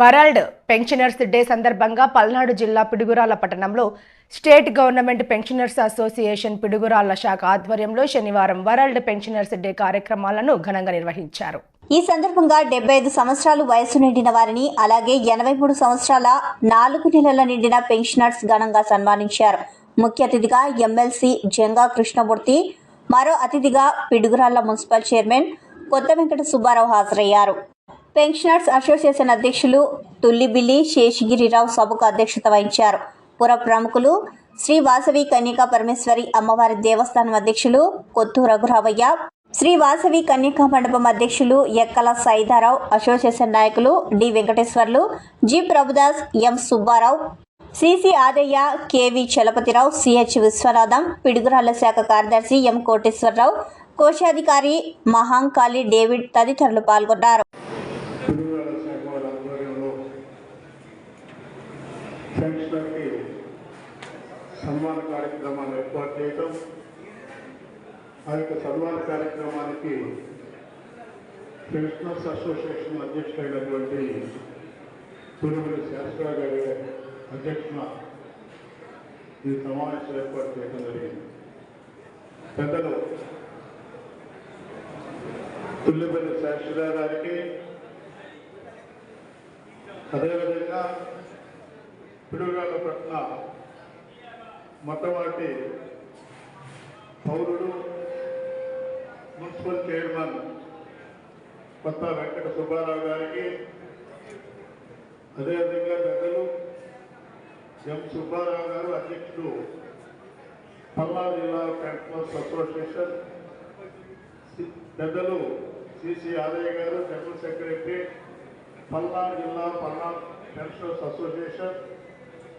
World pensioners day సందర్భంగా పల్నాడు జిల్లా పిడుగురాల పట్టణంలో state government pensioners association Piduguralla శాఖ ఆధ్వర్యంలో శనివారం వరల్డ్ పెన్షనర్స్ డే కార్యక్రమాలను ఘనంగా నిర్వహించారు. ఈ సందర్భంగా డెబ్బై ఐదు సంవత్సరాలు వయసు నిండిన వారిని అలాగే ఎనభై మూడు సంవత్సరాల నాలుగు నెలల నిండిన పెన్షనర్స్ ఘనంగా సన్మానించారు. ముఖ్య అతిథిగా ఎమ్మెల్సీ జంగా కృష్ణమూర్తి మరో అతిథిగా పిడుగురాళ్ళ మున్సిపల్ చైర్మన్ కొత్త వెంకట సుబ్బారావు హాజరయ్యారు. పెన్షనర్స్ అసోసియేషన్ అధ్యక్షులు తుల్లిబిల్లి శేషగిరిరావు సభకు అధ్యక్షత వహించారు. పుర ప్రముఖులు శ్రీ వాసవి కన్యకా పరమేశ్వరి అమ్మవారి దేవస్థానం అధ్యక్షులు కొత్తు రఘురావయ్య శ్రీ వాసవి కన్యకా మండపం అధ్యక్షులు ఎక్కల సైదారావు అసోసియేషన్ నాయకులు D Venkateswarlu G Prabhudas M Subbarao C C Adayya K V Chalapathirao C H Viswanatham Piduguralla శాఖ కార్యదర్శి ఎం కోటేశ్వరరావు కోశాధికారి మహాంకాళి డేవిడ్ తదితరులు పాల్గొన్నారు పిడుగురాల శాఖ వారి ఆధ్వర్యంలో పెన్షనర్కి సన్మాన కార్యక్రమాన్ని ఏర్పాటు చేయటం ఆ యొక్క సన్మాన కార్యక్రమానికి పెన్షనర్స్ అసోసియేషన్ అధ్యక్షుడైనటువంటి పురుగుల శాస్త్ర గారి అధ్యక్షున ఈ సమావేశం ఏర్పాటు చేయడం జరిగింది. పెద్దలు తుల్లిపల్లి శాస్త్రరావు గారికి అదేవిధంగా పిడుగురాళ్ళ పట్ల మొట్టమొదటి పౌరుడు మున్సిపల్ చైర్మన్ కొత్త వెంకట సుబ్బారావు గారికి అదేవిధంగా పెద్దలు ఎం సుబ్బారావు గారు అధ్యక్షుడు పల్నాడు జిల్లా పెన్షనర్స్ అసోసియేషన్ సి- పెద్దలు సిసి ఆదయ్య గారు జనరల్ సెక్రటరీ పల్నాడు జిల్లా పల్నాడు పెన్షనర్స్ అసోసియేషన్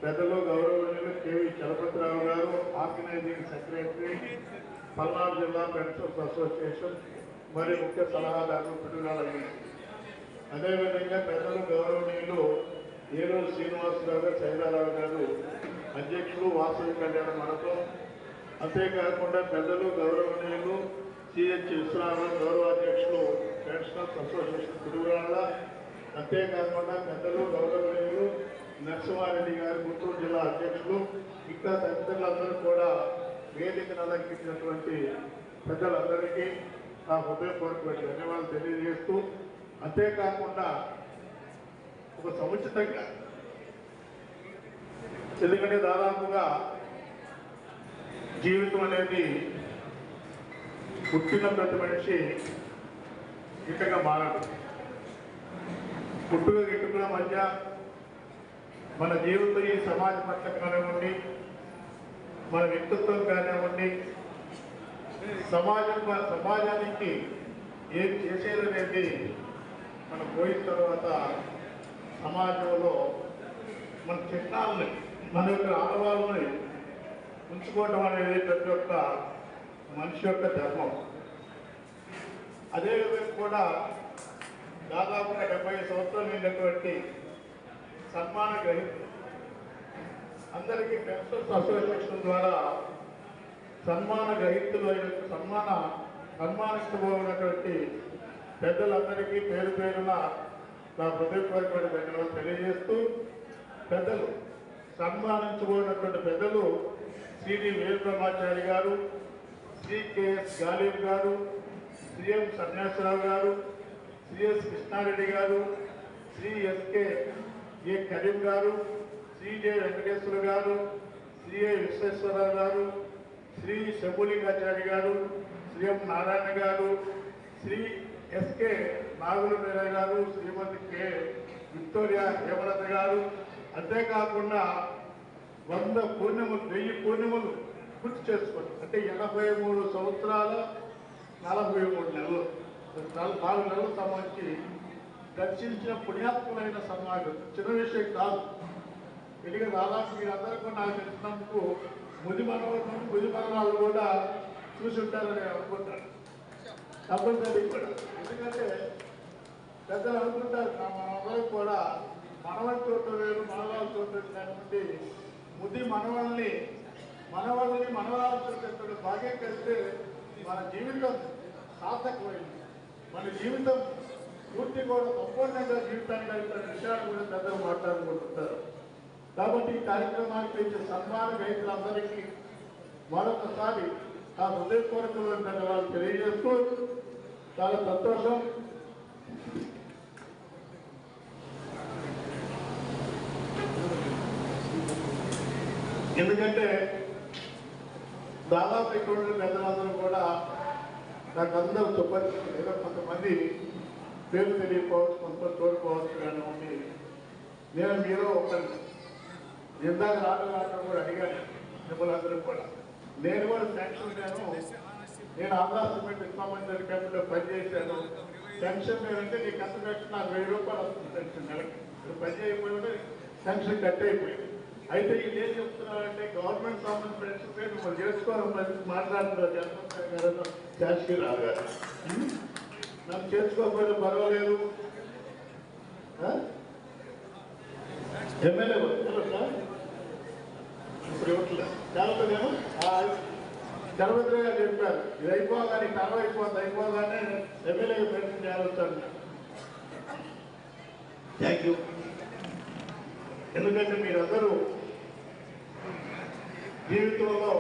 పెద్దలు గౌరవనీయులు కేవీ చలపతిరావు గారు ఆర్గనైజింగ్ సెక్రటరీ పల్నాడు జిల్లా పెన్షనర్స్ అసోసియేషన్ మరి ముఖ్య సలహాదారు పిడుగాల అదేవిధంగా పెద్దలు గౌరవనీయులు ఏలూరు శ్రీనివాసరావు గారు సైదారావు గారు అధ్యక్షులు వాసవి కళ్యాణ మనతో అంతేకాకుండా పెద్దలు గౌరవనీయులు సిహెచ్ విశ్వనాథన్ గౌరవ అధ్యక్షులు పెన్షనర్స్ అసోసియేషన్ పిడుగురాళ్ళ. అంతేకాకుండా పెద్దలు గౌరవనీయులు నరసింహారెడ్డి గారు గుంటూరు జిల్లా అధ్యక్షులు ఇంకా తదితరులందరూ కూడా వేదికను అలంకరించినటువంటి పెద్దలందరికీ నా హృదయపూర్వక ధన్యవాదాలు తెలియజేస్తూ అంతేకాకుండా ఒక సముచితంగా ఎందుకంటే దాదాపుగా జీవితం అనేది పుట్టిన ప్రతి మనిషి గిట్టగా మారడు పుట్టుక గిట్టుకుల మధ్య మన జీవితం ఈ సమాజ పట్ల కానివ్వండి మన వ్యక్తిత్వం కానివ్వండి సమాజం సమాజానికి ఏం చేసేదనేది మనం పోయిన తర్వాత సమాజంలో మన చిహ్నాలని మన యొక్క ఆడవాళ్ళని ఉంచుకోవడం అనేది ప్రతి ఒక్క మనిషి యొక్క ధర్మం. అదేవిధంగా కూడా దాదాపుగా డెబ్బై సంవత్సరాలు నిండినటువంటి సన్మాన గ్రహీత అందరికీ పెన్షన్స్ అసోసియేషన్ ద్వారా సన్మాన గ్రహీతులు అయిన సన్మాన సన్మానించబోయినటువంటి పెద్దలందరికీ పేరు పేరున నా హృదయపూర్వకమైన ధన్యవాదాలు తెలియజేస్తూ పెద్దలు సన్మానించబోయినటువంటి పెద్దలు సిడి వీరబ్రహ్మాచారి గారు శ్రీ గాలిబ్ గారు సిఎం సన్యాసరావు గారు సిఎస్ కృష్ణారెడ్డి గారు శ్రీ ఎస్కే ఏ కరీం గారు శ్రీ జె వెంకటేశ్వర గారు శ్రీ ఏ విశ్వేశ్వరరావు గారు శ్రీ శంభులింగాచారి గారు శ్రీ ఎం నారాయణ గారు శ్రీ ఎస్కే నాగుల మేర గారు శ్రీమతి కె. విక్టోరియా హేమలత గారు. అంతేకాకుండా వంద పూర్ణిమలు వెయ్యి పూర్ణిమలు పూర్తి చేసుకోండి. అంటే ఎనభై మూడు సంవత్సరాల నలభై మూడు నెలలు. నాలుగు నాలుగు నెలలకు సంబంధించి దర్శించిన పుణ్యాత్ములైన సమాజం చిన్న విషయం కాదు. ఎందుకంటే దాదాపు మీరందరూ కూడా నాకు తెలిసినందుకు ముది మనవరం ముది మనవాళ్ళు కూడా చూసి ఉంటారని అనుకుంటారు తప్పనిసరి కూడా ఎందుకంటే పెద్దలు అనుకుంటారు. "నా కూడా మనవని చూడటం వేరు మనవాళ్ళు చూడటం కానివ్వండి ముది మనవాళ్ళని మనవాళ్ళని మనవాళ్ళు చూడటం భాగ్యం కలిస్తే మన జీవితం సార్థకమైంది. మన జీవితం పూర్తి కూడా సంపూర్ణంగా జీవితానికి అయిన విషయాలు కూడా పెద్దలు మాట్లాడుకుంటుంటారు. కాబట్టి ఈ కార్యక్రమానికి ఇచ్చే సన్మాన రైతులందరికీ మరొకసారి ఆ హృదయపూర్వకమైన ధన్యవాదాలు తెలియజేస్తూ చాలా సంతోషం. ఎందుకంటే దాదాపు ఇక్కడ ఉన్న పెద్దలందరూ కూడా నాకు అందరూ చెప్పారు. ఏదో కొంతమంది పేరు తెలియకపోవచ్చు కొంత చూడకపోవచ్చు కానీ ఉంది. నేను మీరు ఒక ఇందాక రావడం రావడం కూడా అడిగాను మిమ్మల్ని అందరూ కూడా. నేను కూడా శాంక్షన్ నేను నేను ఆంధ్ర సిమెంట్ ఇస్లామంది క్యాంపులో పనిచేశాను. శాంక్షన్ లేదంటే నీకు ఎంత పెన్షన్ నాకు వెయ్యి రూపాయలు వస్తుంది శాంక్షన్ నెలకి. పని చేయకపోతే శాంక్షన్ కట్ అయిపోయింది. అయితే ఇది ఏం చెప్తున్నారంటే గవర్నమెంట్ సంబంధించిన ఫ్రెండ్స్ మిమ్మల్ని చేసుకోవాలని మాట్లాడుతున్నారు. జగన్మోహన్ గారు శాసకీరావు గారు. నాకు చేర్చుకోకపోయినా పర్వాలేదు. ఎమ్మెల్యే తెలుసా ఇప్పుడు ఇవ్వట్లేదు తెలవదేమో గారు చెప్పారు ఇది అయిపోగానే తరం అయిపోతుంది అయిపోగానే ఎమ్మెల్యే పెన్షన్ చేయాలొచ్చాను థ్యాంక్ యూ ఎందుకంటే మీరందరూ జీవితంలో